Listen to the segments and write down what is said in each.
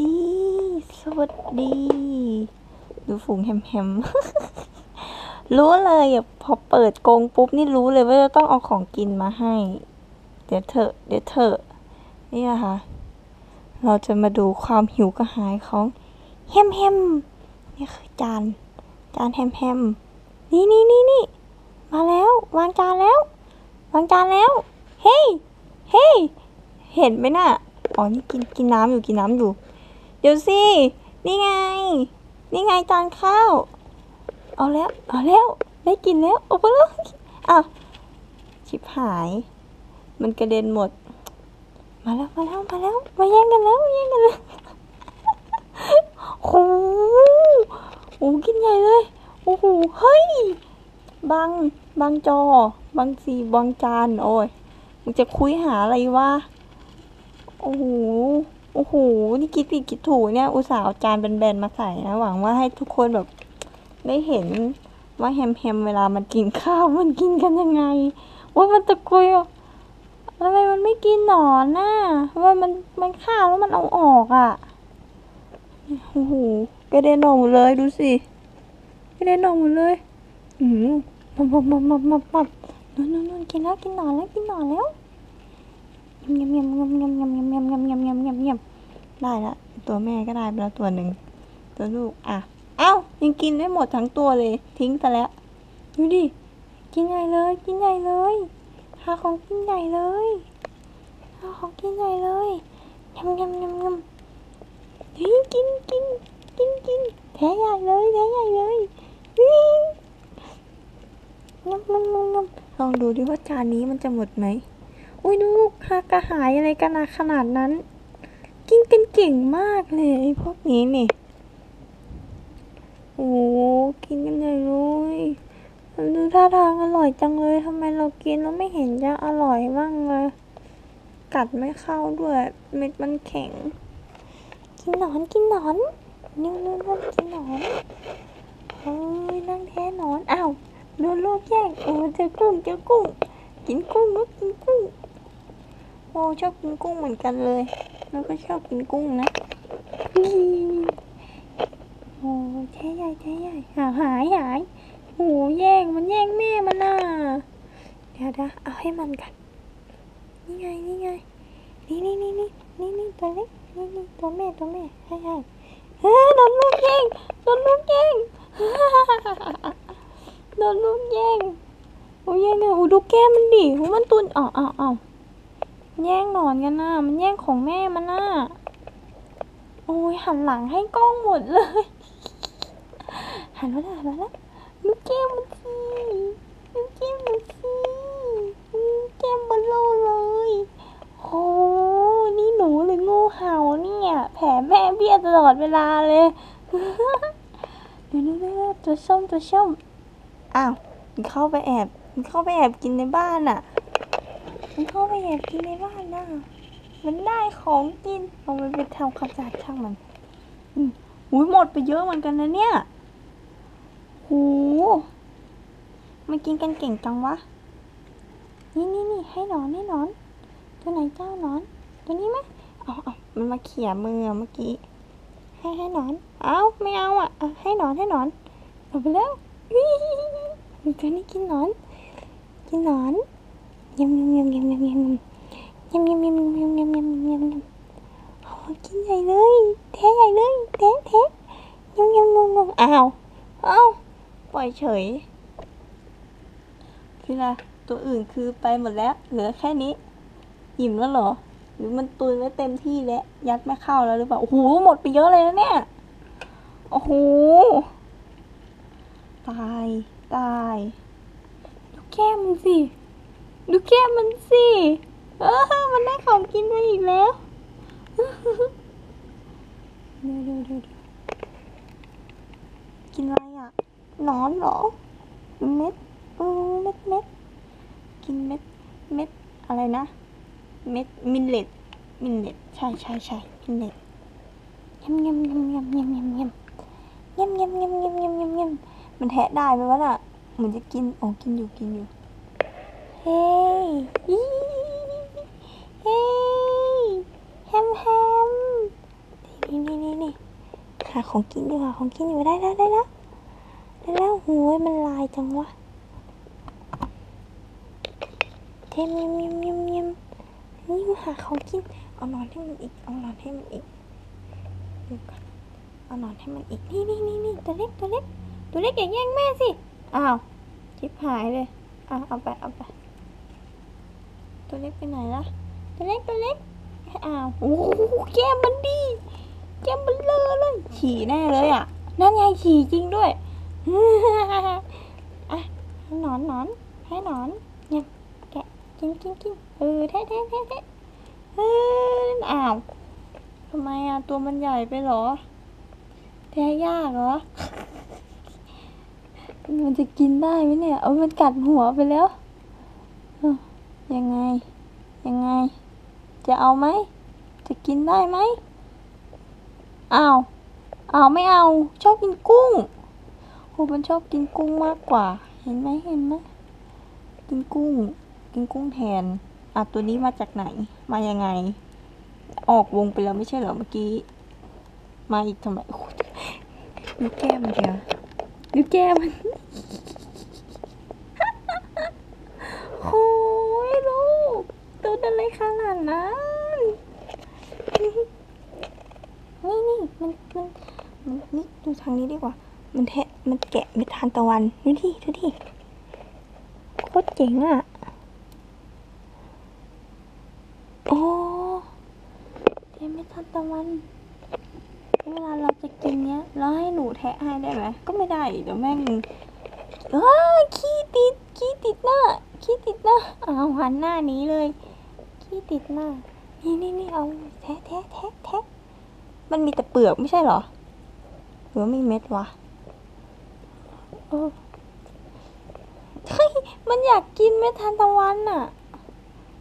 ดี สวัสดี ดูฝูงแฮมแฮมรู้เลยอะพอเปิดกรงปุ๊บนี่รู้เลยว่าจะต้องเอาของกินมาให้ เดี๋ยวเถอะ เดี๋ยวเถอะนี่นะคะเราจะมาดูความหิวกระหายของแฮมแฮมนี่คือจาน จานแฮมแฮมนี่นี่นี่นี่มาแล้ว วางจานแล้ว วางจานแล้ว เฮ้ย เฮ้ย เห็นไหมน่ะ อ๋อ นี่กินกินน้ำอยู่กินน้ำอยู่ เดี๋ยวสิ นี่ไง นี่ไงจานข้าวเอาแล้ว เอาแล้ว ได้กินแล้วเอาไปแล้วอ้าวชิบหาย มันกระเด็นหมด มาแล้ว มาแล้ว มาแล้ว มาแย่งกันแล้วมาแย่งกันแล้ว โอ้โหโอ้โหกินใหญ่เลย โอ้โห เฮ้ยบังบังจอบังสีบังจาน โอ้ย มึงจะคุยหาอะไรวะ โอ้โห โอ้โห นี่คิดผิดคิดถูกเนี่ย อุตส่าห์เอาจานแบนๆมาใส่นะ หวังว่าให้ทุกคนแบบได้เห็นว่าแฮมแฮมเวลามันกินข้าวมันกินกันยังไง ว่ามันตะกุยอะทำไมมันไม่กินหนอนน่ะว่ามันมันข้าวแล้วมันเอาออกอะ โอ้โหกระเด็นออกหมดเลยดูสิกระเด็นออกหมดเลย อืมมับมับมับมับมับมับนู่นนู่นนู่นกินแล้วกินหนอนแล้วกินหนอนแล้ว ยำยำยำยำยำยำยำยำยำยำยำยำได้ละตัวแม่ก็ได้ไปแล้วตัวหนึ่งตัวลูกอะเอ้ายังกินไม่หมดทั้งตัวเลย ทิ้งไปแล้วดูดิกินใหญ่เลย กินใหญ่เลยหาของกินใหญ่เลยหาของกินใหญ่เลยยำยำยำยำเฮ้ยกินกินกินกินแท้ใหญ่เลยแท้ใหญ่เลยวิ่งงับงับงับงับลองดูดิว่าจานนี้มันจะหมดไหม อุ้ยลูกฮากระหายอะไรกันนะขนาดนั้น กินกันเก่งมากเลยไอ้พวกนี้นี่ โอ้กินกันใหญ่เลยดูท่าทางอร่อยจังเลยทำไมเรากินแล้วไม่เห็นจะอร่อยบ้างเลย กัดไม่เข้าด้วย เม็ดมันแข็ง กินหนอนกินหนอนนิ้วนิ้วนิ้วกินหนอนเฮ้ยนั่งแท้หนอนอ้าวโดนลูกแย่งโอ้เจอกุ้งเจอกุ้ง กินกุ้งก็กินกุ้ง โอ้ชอบกินกุ้งเหมือนกันเลยแล้วก็ชอบกินกุ้งนะโอ้แท้ใหญ่แท้ใหญ่หาหายหายโอ้แย่งมันแย่งแม่มันน่ะเดี๋ยวนะเอาให้มันกันนี่ไงนี่ไงนี่นี่นี่นี่นี่นี่ตัวเล็กนี่นี่ตัวแม่ตัวแม่ให้ให้เฮ้ยโดนลูกแย่งโดนลูกแย่งโดนลูกแย่งโอ้ยแย่งเนี่ยโอ้ดูแก้มมันดิโอ้มันตุนอ้าวอ้าวอ้า แย่งหนอนกันนะมันแย่งของแม่มันน่ะโอ้ยหันหลังให้กล้องหมดเลย หันมาแล้วหันมาแล้วดูแก้มมันสิดูแก้มมันสิอืมแก้มเบลโลเลยโอ้นี่หนูหรืองูเห่าเนี่ย แผลแม่เบี้ยตลอดเวลาเลยเดี๋ยวดูดูตัวส้มตัวส้มอ้าวมันเข้าไปแอบมันเข้าไปแอบกินในบ้านอะ มันเข้าไปแอบกินในบ้านนะมันได้ของกินเอามันไปทำความสะอาดช่างมันอืมหูยหมดไปเยอะเหมือนกันนะเนี่ยหูมันกินกันเก่งจังวะ นี่นี่นี่ให้นอนให้นอน ตัวไหนเจ้านอน ตัวนี้ไหมเอาเอามันมาเขี่ยมือเมื่อกี้ ให้ให้นอน เอาไม่เอาอะ ให้นอนให้นอนเอาไปแล้วตัวนี้กินนอน กินนอน ยำยำยำยำยำยำยำยำยำยำยำยำยำยำยำยำโอ้กินใหญ่เลยแท้ใหญ่เลยแท้แท้ยำยำยำยำอ้าวอ้าวปล่อยเฉยคืออะไรตัวอื่นคือไปหมดแล้ว เหลือแค่นี้อิ่มแล้วเหรอ หรือมันตุนไว้เต็มที่แล้วยัดไม่เข้าแล้วหรือเปล่าโอ้โหหมดไปเยอะเลยนะเนี่ยโอ้โหตายตายดูแก้มสิ ดูแก้มมันสิ เออ มันได้ของกินมาอีกแล้วดูดูดูดูกินอะไรอะนอนเหรอ เม็ดเออเม็ดเม็ดกินเม็ด เม็ด อะไรนะ เม็ด มิลเลตมิลเลตใช่ใช่ใช่มิลเลตยำยำยำยำยำยำยำยำยำยำยำยำยำยำมันแทะได้ไหมวะน่ะ เหมือนจะกิน โอ้กินอยู่ กินอยู่ เฮ้ยเฮ้ยแฮมแฮมนี่นี่หาของกินดีกว่าของกินอยู่ได้แล้วได้แล้วได้แล้วโหยมันลายจังวะเทมยิมยิมยิมยิมนี่มาหาของกิน เอานอนให้มันอีก เอานอนให้มันอีกดี๋ยวก่อนเอานอนให้มันอีก นี่นี่นี่นี่ตัวเล็กตัวเล็กตัวเล็กอย่าแย่งแม่สิ อ้าวชิบหายเลย อะเอาไปเอาไป ตัวเล็กไปไหนล่ะ ตัวเล็กตัวเล็กอ้าวโอ้โหแก้มมันดีแก้มมันเลอะเลยฉี่แน่เลยอะ นั่นไงฉี่จริงด้วยอะให้หนอนหนอนให้หนอนเนี่ยแกะกินกินกินเออแท้แท้แท้แท้เอออ้าวทำไมอะตัวมันใหญ่ไปหรอแท้ยากเหรอ มันจะกินได้ไหมเนี่ย เอามันกัดหัวไปแล้วอ ยังไง ยังไง จะเอาไหม จะกินได้ไหมเอาวอ้าไม่เอา ชอบกินกุ้งโหมันชอบกินกุ้งมากกว่า เห็นไหมเห็นไหมกินกุ้ง กินกุ้งแทนอะตัวนี้มาจากไหน มายังไง ออกวงไปแล้วไม่ใช่เหรอเมื่อกี้ มาอีกทำไมดูแก้มเดียวดูแก้มมัน โอ้ยลูกตัวอะไรข นาดนั้นนี่นี่มันมันมันนี่ดูทางนี้ดีกว่า มันแทะมันแกะเม็ดทานตะวันดูดิดูดิโคตรเจ๋งอะโอ้แทะเม็ดทานตะวันเวลาเราจะกินเนี้ยเราให้หนูแทะให้ได้ไหมก็ไม่ได้เดี๋ยวแม่งเอ้ยขี้ติดขี้ติดหน้าขี้ติดหน้าอ้าวหันหน้านี้เลย ขี้ติดหน้านี่นี่นี่เอาแทะแทะแทะแทะมันมีแต่เปลือกไม่ใช่เหรอ หรือว่ามีเม็ดวะเออเฮ้ยมันอยากกินเม็ดทานตะวันน่ะ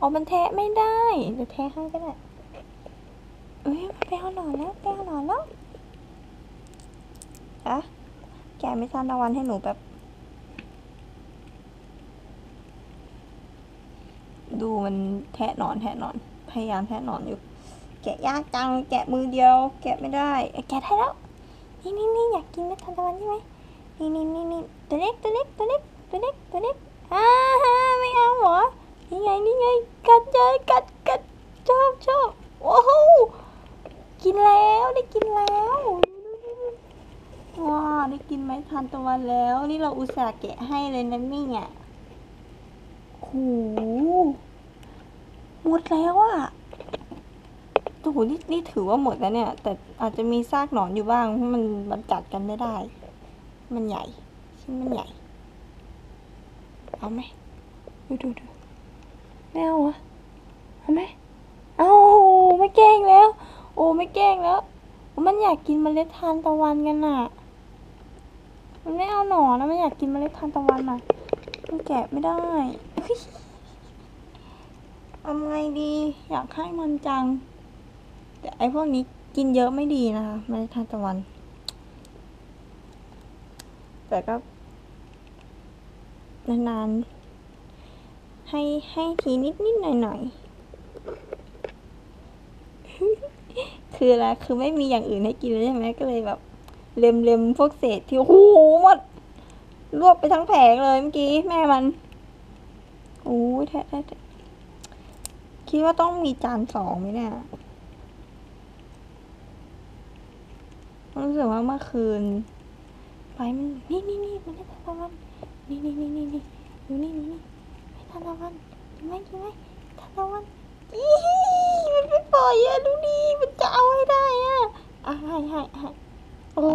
อ๋อมันแทะไม่ได้เดี๋ยวแทะให้ก็ได้เอ้ยมันไปเอาหนอนแล้วไปเอาหนอนแล้วอะแกไม่ทานตะวันให้หนูแบบ ดูมันแทะนอนแทะนอน พยายามแทะนอนอยู่ แกะยากจัง แกะมือเดียว แกะไม่ได้ แกะได้แล้ว นี่นี่นี่อยากกินเม็ดทานตะวันใช่ไหมนี่นี่นี่นี่ตัวเล็กตัวเล็กตัวเล็กตัวเล็กตัวเล็กอ่าฮะไม่เอาเหรอ นี่ไงนี่ไง กัดเลยกัดกัดชอบชอบโอ้โหกินแล้วได้กินแล้วว้าได้กินไม้ทานตะวันแล้ว นี่เราอุตส่าห์แกะให้เลยนะมี่เนี่ย โหหมดแล้วอะโอ้โหนี่นี่ถือว่าหมดแล้วเนี่ย แต่อาจจะมีซากหนอนอยู่บ้างเพราะมันมันกัดกันไม่ได้ มันใหญ่ชิ้นมันใหญ่ เอาไหมดูดูดูไม่เอาอะเอาไหมเอาไม่แกล้งแล้ว โอ้ไม่แกล้งแล้ว มันอยากกินเมล็ดทานตะวันกันน่ะมันไม่เอาหนอนนะมันอยากกินเมล็ดทานตะวันน่ะมันแกะไม่ได้ ทำไงดี อยากให้มันจัง แต่ไอพวกนี้กินเยอะไม่ดีนะคะเมล็ดทานตะวัน แต่ก็ นานๆ ให้ให้ทีนิดนิดหน่อยหน่อยๆคืออะไรคือไม่มีอย่างอื่นให้กินเลยใช่ไหมก็เลยแบบ เล็มๆพวกเศษที่โอ้โหหมดรวบไปทั้งแผงเลยเมื่อกี้แม่มัน ยแท้แท้คิดว่าต้องมีจานสองไหมเนี่ยรู้สึกว่าเมื่อคืนไฟมันนี่นี่นี่มันไม่ทันตะวันนี่นี่นี่นี่นี่ดูนี่ดูนี่ไม่ทันตะวันเห็นไหมเห็นไหมทันตะวันอีมันไม่ปล่อยอะดูดิมันจะเอาให้ได้อะอะให้ให้ให้โอ้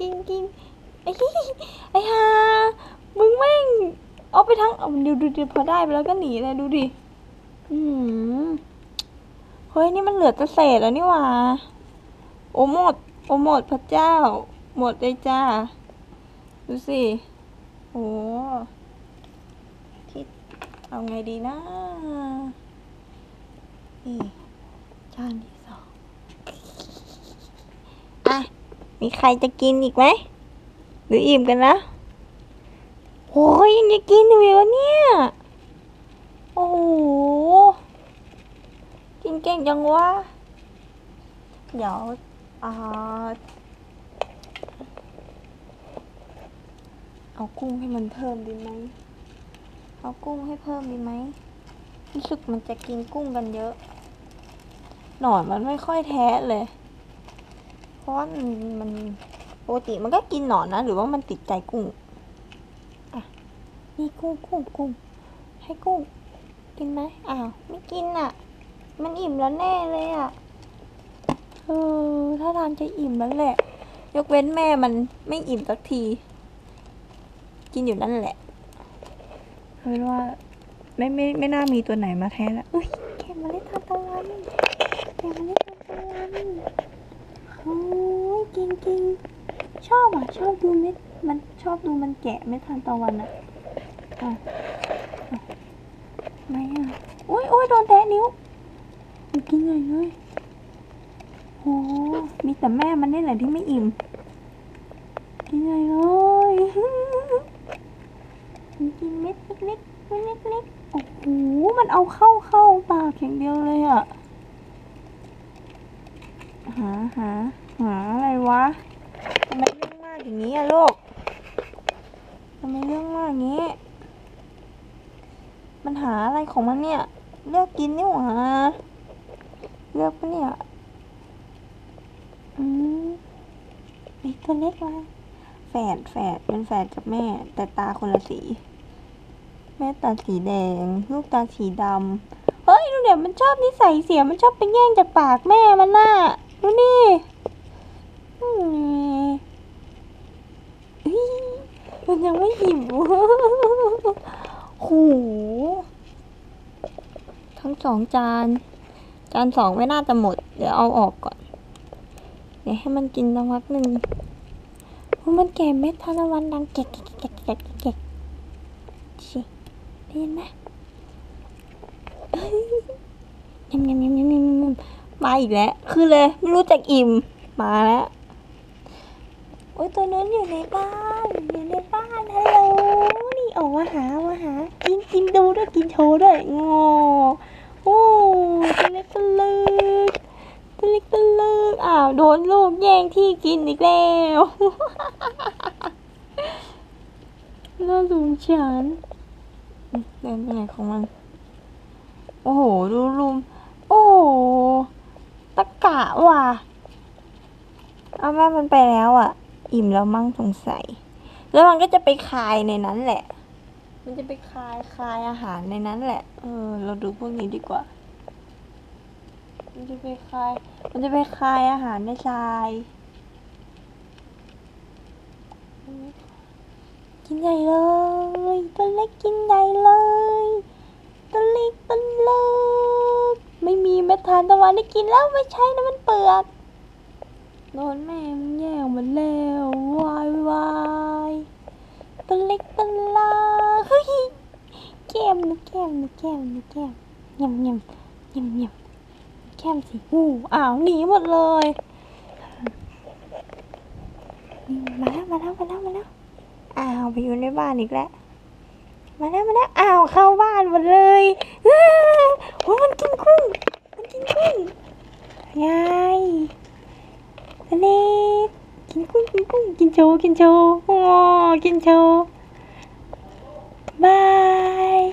กินกินไอ้หี้ไอ้ห่ามึงแม่ง เอาไปทั้งเอาดูดูดูพอได้ไปแล้วก็หนีเลยดูดิ อืมเฮ้ยนี่มันเหลือแต่เศษแล้วนี่หว่า โอ้หมด โอ้หมดพระเจ้า หมดเลยจ้า ดูสิ โอ้ทิศเอาไงดีนะ นี่จานที่สองอะ มีใครจะกินอีกไหม หรืออิ่มกันนะ โอ้ยยังจะกินอยู่วะเนี่ย โอ้โห กินเก่งจังวะ เดี๋ยวอ่าเอากุ้งให้มันเพิ่มดีไหม เอากุ้งให้เพิ่มดีไหม รู้สึกมันจะกินกุ้งกันเยอะ หนอนมันไม่ค่อยแท้เลย เพราะมันมันปกติมันก็กินหนอนนะ หรือว่ามันติดใจกุ้ง นี่กุ้งกุ้งกุ้งให้กุ้ง กินไหมอ้าว ไม่กินอะ มันอิ่มแล้วแน่เลยอะเออถ้าทานจะอิ่มแล้วแหละ ยกเว้นแม่มันไม่อิ่มสักที กินอยู่นั่นแหละเอาเป็นว่าไม่ไม่ไม่น่ามีตัวไหนมาแทนแล้วอุ้ยแกมเมาเล่นทานตะวันแกมเมาเล่นทานตะวันโอ้ยจริงจริงๆชอบอะ ชอบดูเม็ดมันชอบดูมันแกะเม็ดทานตะวันอะ อ่อะไม่อะอุ้ยอุ้ยโดนแทะนิ้วมันกินใหญ่เลยโอ้มีแต่แม่มันนี่แหละที่ไม่อิ่ม กินใหญ่เลยมันกินเม็ดเล็กๆเม็ดเล็กๆโอ้โหมันเอาเข้าเข้าปากอย่างเดียวเลยอะหาหาหาอะไรวะทำไมเรื่องมากอย่างนี้อะลูกทำไมเรื่องมากอย่างนี้ หาอะไรของมันเนี่ย เลือกกินนี่หว่าเลือกปะเนี่ย อืมมีตัวเล็กมาแฝดแฝดเป็นแฝดกับแม่ แต่ตาคนละสี แม่ตาสีแดง ลูกตาสีดำเฮ้ยดูเนี่ยมันชอบนิสัยเสียมันชอบไปแย่งจากปากแม่มันน่ะดูนี่อืมอึมันยังไม่หิวโห สองจาน จานสองไม่น่าจะหมด เดี๋ยวเอาออกก่อน เดี๋ยวให้มันกินสักพักหนึ่งโอ้มันแก่เม็ดทานตะวันดังแกะแกะแกะแกะแกะชิได้ยินไหมเอ้ยยำยำยำยำยำยำมาอีกแล้วคือเลยไม่รู้จักอิ่มมาแล้วโอ้ยตัวนั้นอยู่ในบ้านอยู่ในบ้านฮัลโหลนี่ออกมาหามาหากินกินดูด้วยกินโชว์ด้วยงอ โอ้ตัวเล็กตัวเล็กตัวเล็กตัวเล็กอ้าวโดนลูกแย่งที่กินอีกแล้วน่าสงสารเดินไปไหนของมัน โอ้โห ดูลุม โอ้โห ตะกะว่ะ เอาแม่มันไปแล้วอะ อิ่มแล้วมั่งสงสัย แล้วมันก็จะไปคายในนั้นแหละ มันจะไปคลายคลายอาหารในนั้นแหละ เออ เราดูพวกนี้ดีกว่า มันจะไปคลาย มันจะไปคลายอาหารในทราย กินใหญ่เลย ตัวเล็กกินใหญ่เลย ตัวเล็กตัวเล็กไม่มีเม็ดทานตะวันได้กินแล้วไม่ใช่นะมันเปลือกโดนแม่มันแย่งมันแล้ววายวายตัวเล็กตัวเล็ก แก้มนะแก้มนะแก้มนะแก้มยำยำยำยำแก้มสิอู้อ้าวหนีหมดเลยมาแล้วมาแล้วมาแล้วมาแล้วอ้าวไปอยู่ในบ้านอีกแล้วมาแล้วมาแล้วอ้าวเข้าบ้านหมดเลยอ้โอ้ยมันกินกุ้งมันกินกุ้งยายเล็กกินกุ้งกินกุ้งกินโชกินโชว์อ๋อกินโช Bye.